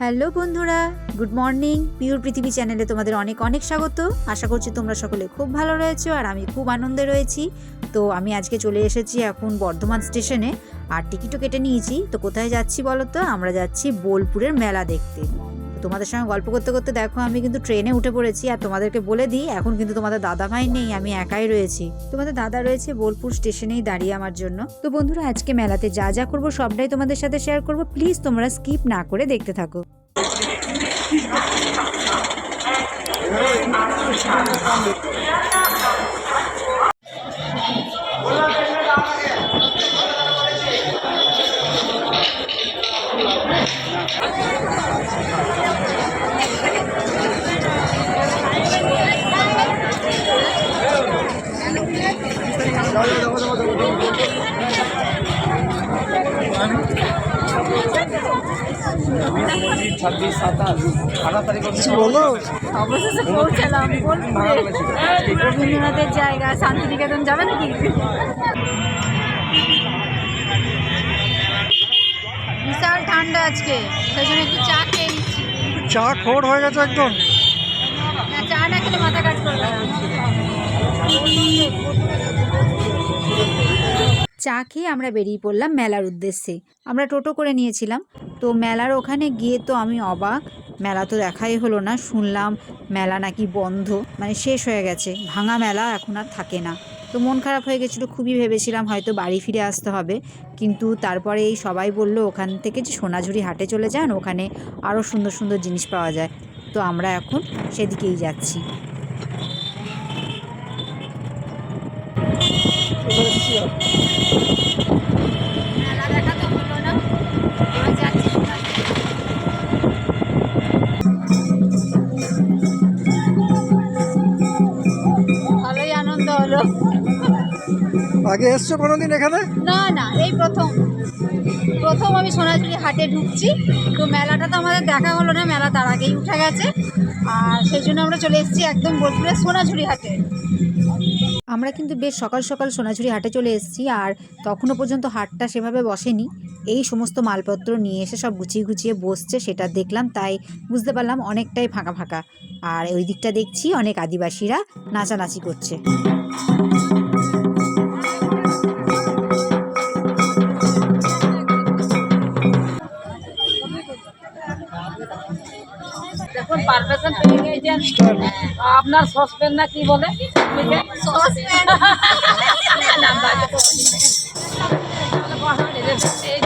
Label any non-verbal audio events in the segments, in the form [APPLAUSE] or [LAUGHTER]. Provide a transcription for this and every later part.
Hello বন্ধুরা, good morning. Pure পৃথিবী চ্যানেলে তোমাদের অনেক অনেক স্বাগত। আশা করছি তোমরা সকলে খুব ভালো রয়েছো আর আমি খুব আনন্দে রয়েছি। তো আমি আজকে চলে এসেছি এখন বর্ধমান স্টেশনে আর টিকিটও কেটে নিয়েছি। তো কোথায় যাচ্ছি বলো তো? আমরা যাচ্ছি বোলপুরের মেলা দেখতে। তোমাদের সঙ্গে গল্প করতে করতে দেখো, আমি কিন্তু ট্রেনে উঠে পড়েছি আর তোমাদেরকে বলে দিই, এখন কিন্তু তোমাদের দাদা ভাই নেই, আমি একাই রয়েছি। তোমাদের দাদা রয়েছে বোলপুর স্টেশনেই দাঁড়িয়ে আমার জন্য। তো বন্ধুরা, আজকে মেলাতে যা যা করব সবটাই তোমাদের সাথে শেয়ার করব। প্লিজ তোমরা স্কিপ না করে দেখতে থাকো। ছাব্বিশ সাতাশ আঠাশ তারিখ বলো অবশেষে পৌঁছালাম রবীন্দ্রনাথের জায়গা শান্তিনিকেতন যাবে নাকি? বিশাল ঠান্ডা আজকে সেই জন্য একটু চা খেয়ে নিচ্ছি। চা খোর হয়ে গেছে একদম। না চা না খেলে মাথা কাজ করবে চা খেয়ে আমরা বেরিয়ে পড়লাম মেলার উদ্দেশ্যে। আমরা টোটো করে নিয়েছিলাম। তো মেলার ওখানে গিয়ে তো আমি অবাক। মেলা তো দেখাই হলো না, শুনলাম মেলা নাকি বন্ধ। মানে শেষ হয়ে গেছে, ভাঙা মেলা এখন আর থাকে না। তো মন খারাপ হয়ে গেছিল, খুবই ভেবেছিলাম হয়তো বাড়ি ফিরে আসতে হবে। কিন্তু তারপরে এই সবাই বলল, ওখান থেকে যে সোনাঝুরি হাটে চলে যান, ওখানে আরও সুন্দর সুন্দর জিনিস পাওয়া যায়। তো আমরা এখন সেদিকেই যাচ্ছি। মেলা আগে এসছো কোনোদিন এখানে? না না এই প্রথম। প্রথম আমি সোনাঝুরি হাটে ঢুকছি। তো মেলাটা তো আমাদের দেখা হলো না মেলা তার আগেই উঠে গেছে। আর সেই জন্য আমরা চলে এসেছি একদম বোলপুরের সোনাঝুরি হাটে। আমরা কিন্তু বেশ সকাল সকাল সোনাঝুরি হাটে চলে এসেছি আর তখনও পর্যন্ত হাটটা সেভাবে বসেনি। এই সমস্ত মালপত্র নিয়ে এসে সব গুছিয়ে গুছিয়ে বসছে সেটা দেখলাম তাই বুঝতে পারলাম অনেকটাই ফাঁকা ফাঁকা। আর ওই দিকটা দেখছি অনেক আদিবাসীরা নাচানাচি করছে। দেখুন পারমিশন পেয়ে গিয়েছেন আপনার সসপেন না কি বলে? সসপেন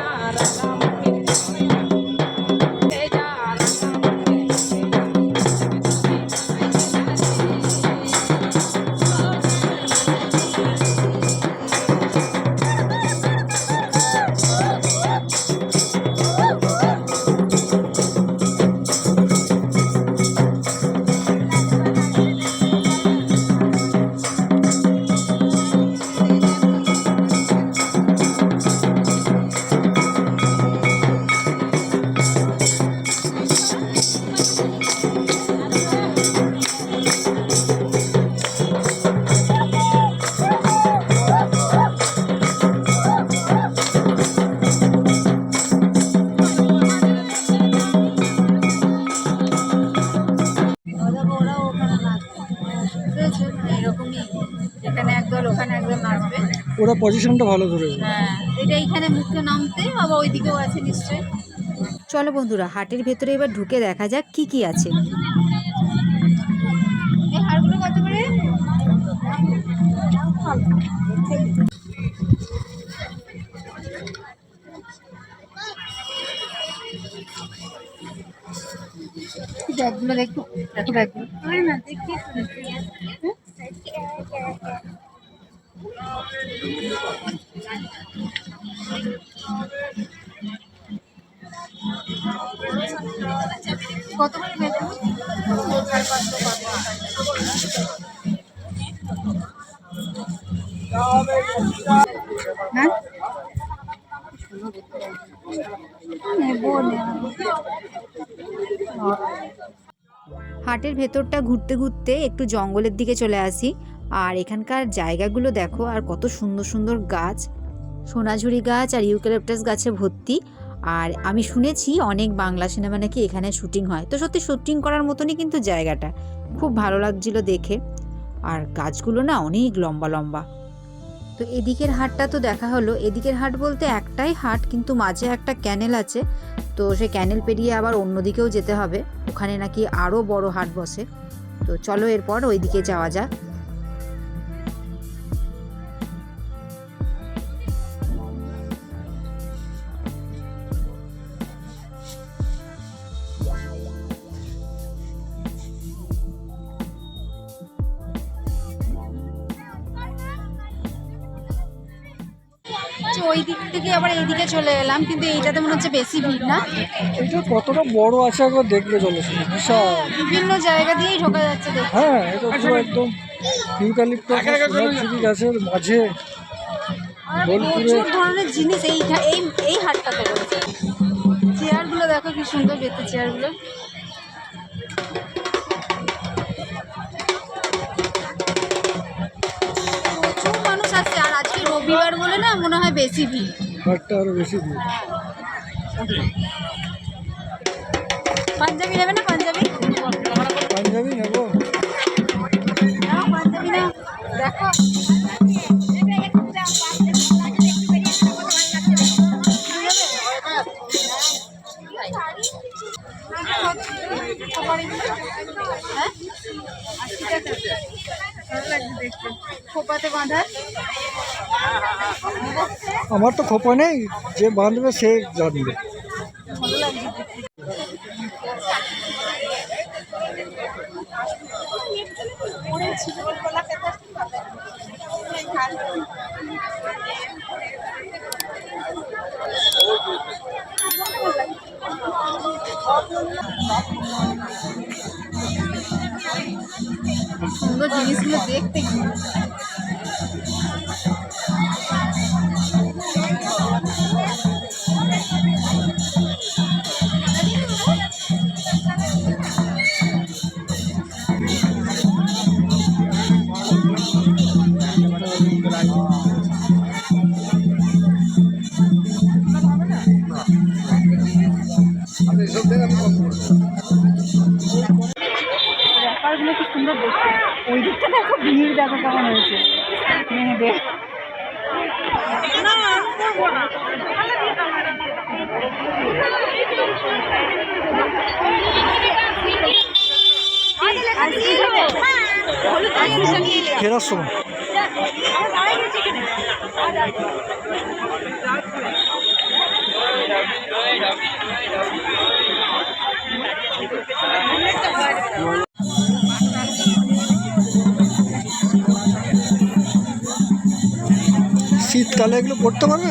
[LAUGHS] ওরা পজিশনটা ভালো ধরে হ্যাঁ এটা এইখানে মুখে নামতে আবার ওইদিকেও আছে নিশ্চয় চলো বন্ধুরা হাটের ভেতরে এবার ঢুকে দেখা যাক কি কি আছে। এই হাড়গুলো কত করে? ব্যাগগুলো দেখো দেখো ব্যাগগুলো। কত হ্যাঁ হাটের ভেতরটা ঘুরতে ঘুরতে একটু জঙ্গলের দিকে চলে আসি। আর এখানকার জায়গাগুলো দেখো, আর কত সুন্দর সুন্দর গাছ। সোনাঝুরি গাছ আর ইউক্যালিপটাস গাছে ভর্তি। আর আমি শুনেছি অনেক বাংলা সিনেমা নাকি এখানে শুটিং হয়। তো সত্যি শুটিং করার মতনই কিন্তু জায়গাটা। খুব ভালো লাগছিল দেখে। আর গাছগুলো না অনেক লম্বা লম্বা। তো এদিকের হাটটা তো দেখা হলো। এদিকের হাট বলতে একটাই হাট, কিন্তু মাঝে একটা ক্যানেল আছে। তো সে ক্যানেল পেরিয়ে আবার অন্যদিকেও যেতে হবে। ওখানে নাকি আরও বড় হাট বসে। তো চলো এরপর ওইদিকে যাওয়া যাক। ওই দিক থেকে আবার এইদিকে চলে এলাম কিন্তু এইটাতে মনে হচ্ছে বেশি ভিড় না? এটা কতটা বড় আছে একবার দেখবে চলো বিশাল। বিভিন্ন জায়গা দিয়েই ঢোকা যাচ্ছে হ্যাঁ এটা পুরো একদম ইউক্যালিপ্টাস গাছের মাঝে। প্রচুর ধরনের জিনিস এই এই এই হাটটাতে রয়েছে। চেয়ারগুলো দেখো কি সুন্দর বেতে চেয়ারগুলো। রবিবার বলে না মনে হয় বেশি ভিড়। হাটটা আরও বেশি ভিড়। পাঞ্জাবি নেবে না পাঞ্জাবি? পাঞ্জাবি নেব। না পাঞ্জাবি না। দেখো। আমার তো খোপা নেই যে বাঁধবে সে জানবে। সুন্দর জিনিসগুলো দেখতে ওই দিকটা দেখো ভিড় দেখো কেমন হয়েছে। মেয়েদের শীতকালে এগুলো করতে পারবে?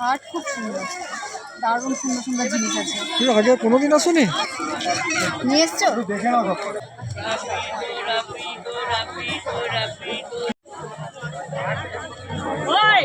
হাট খুব সুন্দর। দারুণ সুন্দর সুন্দর জিনিস আছে। তুই আগে কোনোদিন আসোনি? নিয়ে এসছো? দেখে নাও ওই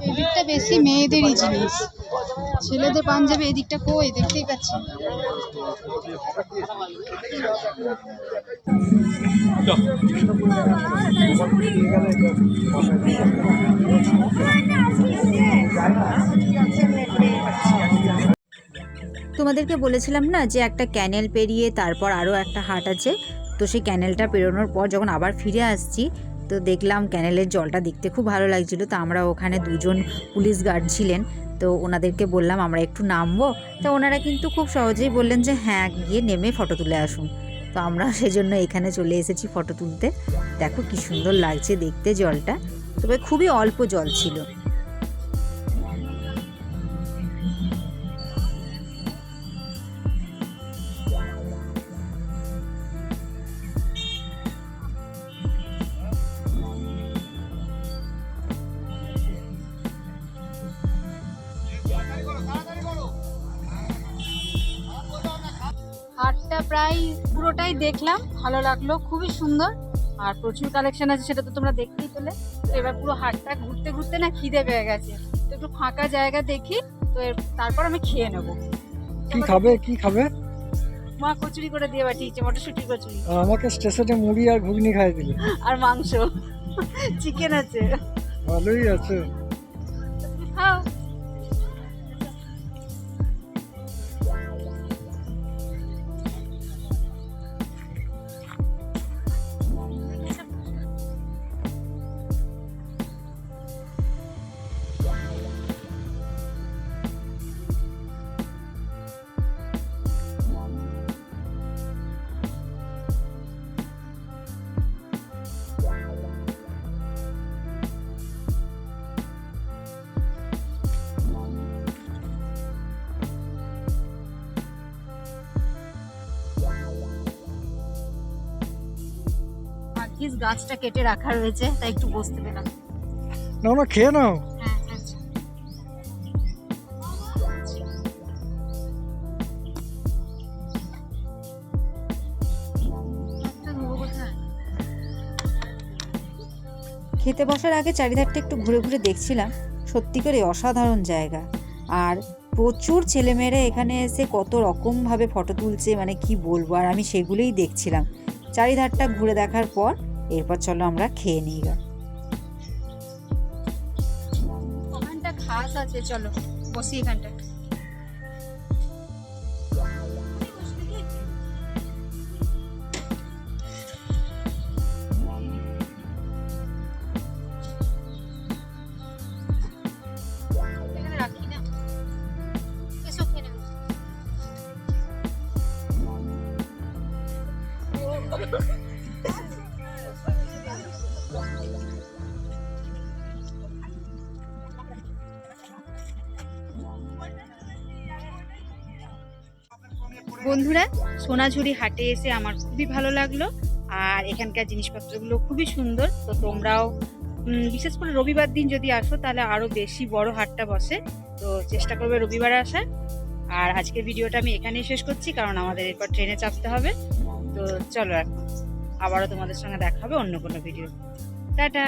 এই দিকটা বেশি মেয়েদেরই জিনিস। ছেলেদের পাঞ্জাবি এই দিকটা কই? দেখতেই পাচ্ছি তোমাদেরকে বলেছিলাম না যে একটা ক্যানেল পেরিয়ে তারপর আরও একটা হাট আছে? তো সেই ক্যানেলটা পেরোনোর পর যখন আবার ফিরে আসছি, তো দেখলাম ক্যানেলের জলটা দেখতে খুব ভালো লাগছিল। তো আমরা ওখানে দুজন পুলিশ গার্ড ছিলেন, তো ওনাদেরকে বললাম আমরা একটু নামবো। তো ওনারা কিন্তু খুব সহজেই বললেন যে হ্যাঁ গিয়ে নেমে ফটো তুলে আসুন। তো আমরা [LAUGHS] সেজন্য এখানে চলে এসেছি ফটো তুলতে। দেখো কি সুন্দর লাগছে দেখতে জলটা। তবে খুবই অল্প জল ছিল। দেখলাম ভালো লাগল খুবই সুন্দর। আর প্রচুর কালেকশন আছে সেটা তো তোমরা দেখতেই পেলে। তো এবার পুরো হাটটা ঘুরতে ঘুরতে না খিদে পেয়ে গেছে। তো একটু ফাঁকা জায়গা দেখি তো তারপর আমি খেয়ে নেব। কি খাবে? কি খাবে? মা কচুরি করে দিয়ে পাঠিয়েছে মটরশুটি কচুরি। আমাকে স্টেশনে মুড়ি আর ঘুগনি খাই দিলে। আর মাংস। চিকেন আছে। ভালোই আছে। ভাগ্যিস গাছটা কেটে রাখা রয়েছে তাই একটু বসতে পেলাম। না না খেয়ে নাও। হ্যাঁ আচ্ছা কোথায়? খেতে বসার আগে চারিধারটা একটু ঘুরে ঘুরে দেখছিলাম। সত্যি করে অসাধারণ জায়গা। আর প্রচুর ছেলেমেয়েরা এখানে এসে কত রকমভাবে ফটো তুলছে মানে কি বলব আর আমি সেগুলোই দেখছিলাম। চারিধারটা ঘুরে দেখার পর এরপর চলো আমরা খেয়ে নিই গা ঘাস আছে চলো বসি এখানটা বন্ধুরা, সোনাঝুরি হাটে এসে আমার খুবই ভালো লাগল। আর এখানকার জিনিসপত্রগুলো খুবই সুন্দর। তো তোমরাও বিশেষ করে রবিবার দিন যদি আসো, তাহলে আরও বেশি বড় হাটটা বসে। তো চেষ্টা করবে রবিবারে আসার। আর আজকের ভিডিওটা আমি এখানেই শেষ করছি, কারণ আমাদের এরপর ট্রেনে চাপতে হবে। তো চলো এখন, আবারও তোমাদের সঙ্গে দেখা হবে অন্য কোনো ভিডিও। টাটা!